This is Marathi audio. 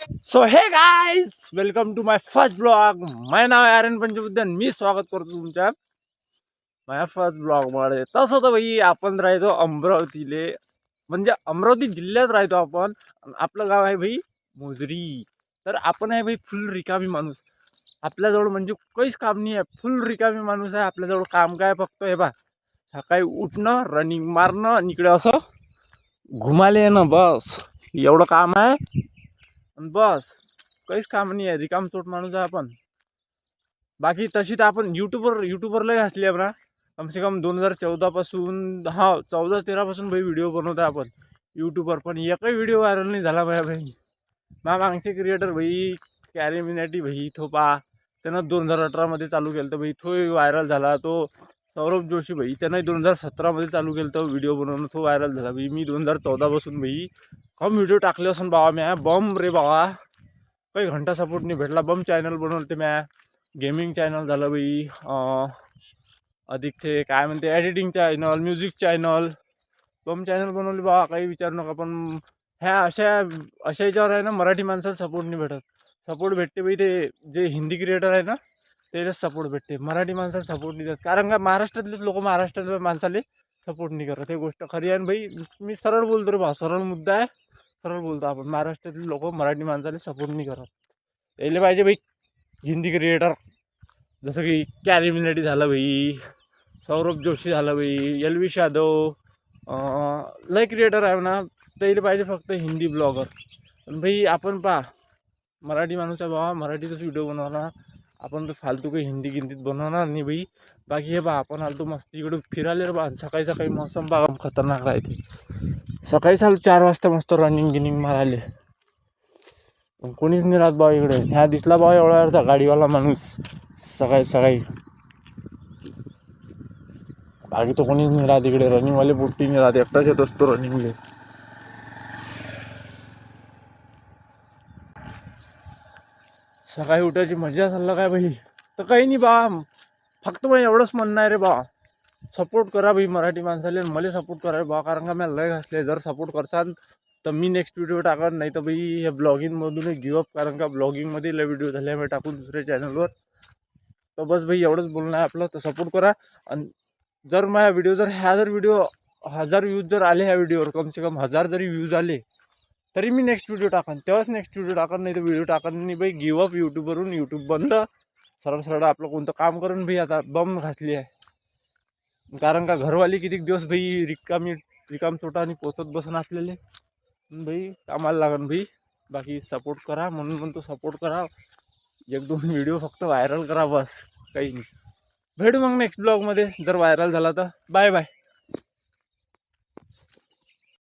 So hey guys welcome to my first blog my नाव आहे आर्यन पंचबुद्धन मी स्वागत करतो तुमच्या माझ्या फर्स्ट ब्लॉगमध्ये तसं तर भाई आपण राहतो अमरावतीले. म्हणजे अमरावती जिल्ह्यात राहतो आपण. आपलं गाव आहे भाई मोजरी. तर आपण आहे भाई फुल रिकामी माणूस. आपल्याजवळ म्हणजे काहीच काम नाही आहे. फुल रिकामी माणूस आहे. आपल्याजवळ काम काय फक्त हे बा सकाळी उठणं रनिंग मारणं आणि इकडे असं घुमाले येणं. बस. एवढं काम आहे. आणि बस काहीच काम नाही आहे. रिकाम चोट माणूस आहे आपण. बाकी तशी तर आपण यूट्यूबर यूट्यूबरलाही हसली आहे ना कमसे कम दोन हजार चौदापासून हा चौदा तेरापासून भाई व्हिडिओ बनवत आहे आपण. यूट्यूबवर पण एकही व्हिडिओ व्हायरल नाही झाला माझ्या भाई. मा मागचे क्रिएटर भाई कॅरिमिनॅटी भाई थोपा. त्यानं दोन हजार अठरामध्ये चालू केलं तर भाई. तो व्हायरल झाला. तो सौरभ जोशी भाई त्यांना दोन हजार सतरामध्ये चालू केलं तर व्हिडिओ बनवणं तो व्हायरल झाला भाई. मी दोन हजार चौदापासून भाई कम व्हिडिओ टाकले असून बाबा म्या. बम रे बाबा काही घंटा सपोर्ट नाही भेटला. बम चॅनल बनवलं ते म्या. गेमिंग चॅनल झालं बाई अधिक ते काय म्हणते एडिटिंग चॅनल म्युझिक चॅनल बम चॅनल बनवले बाबा काही विचारू नका पण ह्या अशा अशा याच्यावर आहे ना मराठी माणसाला सपोर्ट नाही भेटत. सपोर्ट भेटते बाई ते जे हिंदी क्रिएटर आहे ना त्यालाच सपोर्ट भेटते. मराठी माणसाला सपोर्ट नाही देत. कारण का महाराष्ट्रातलेच लोक महाराष्ट्रातल्या माणसाला सपोर्ट नाही करत. हे गोष्ट खरी आहे. आणि भाई मी सरळ बोलतो रे बा सरळ मुद्दा आहे. सरळ बोलतो आपण. महाराष्ट्रातले लोक मराठी माणसाला सपोर्ट नाही करत. त्याला पाहिजे भाई हिंदी क्रिएटर जसं की कॅरिमिनेटी झालं भाई. सौरभ जोशी झालं भाई. एलविश यादव लय क्रिएटर आहे ना त्याला पाहिजे फक्त हिंदी ब्लॉगर पण भाई आपण पहा. मराठी माणूस आहे बाबा मराठीतच व्हिडिओ बनवणार. आपण तर फालतू काही हिंदी गिंदीत बनवणार नाही बाई. बाकी हे बा आपण आलतो मस्त इकडून फिरायला रे बा. सकाळी सकाळी मौसम बागा खतरनाक राहते. सकाळी चालू चार वाजता मस्त रनिंग गिनिंग मारायले. पण कोणीच नाही राहत बा इकडे. ह्या दिसला बा एवढा वेळचा गाडीवाला माणूस. सकाळी सकाळी. बाकी तो कोणीच नाही राहत इकडे. रनिंगवाले पोट्टी नाही राहत. एकटाच येत असतो रनिंगले सकाळी उठायची मजा चालला काय भाई तर काही नाही बा. फक्त मग एवढंच म्हणणं आहे रे बा. सपोर्ट करा भाई मराठी माणसाले आणि मला सपोर्ट करा रे बा. कारण का मला लय घासले जर सपोर्ट करसान तर मी नेक्स्ट व्हिडिओ टाकत नाही तर भाई हे ब्लॉगिंगमधूनच गिवअप कारण का ब्लॉगिंगमध्ये लय व्हिडिओ झाले. मी टाकून दुसऱ्या चॅनलवर तर बस भाई एवढंच बोलणं आहे आपलं. तर सपोर्ट करा. आणि जर माझ्या व्हिडिओ जर ह्या जर व्हिडिओ हजार व्ह्यूज जर आले ह्या व्हिडिओवर कमसे कम हजार जरी व्ह्यूज आले तरी मी नेक्स्ट व्हिडिओ टाकन. तेव्हाच नेक्स्ट व्हिडिओ टाकन नाही तर व्हिडिओ टाकन नाही बाई गिव अप यूट्यूबवरून यूट्यूब बंद. सरळ सरळ आपलं कोणतं काम करून भाई आता बम घातली आहे. कारण का घरवाली किती दिवस भाई रिकामी रिकाम चोटा आणि पोचत बसून असलेले. भाई कामाला लागन भाई. बाकी सपोर्ट करा म्हणून म्हणतो सपोर्ट करा. एक दोन व्हिडिओ फक्त व्हायरल करा बस. काही नाही. भेटू मग नेक्स्ट ब्लॉगमध्ये जर व्हायरल झाला तर. Bye bye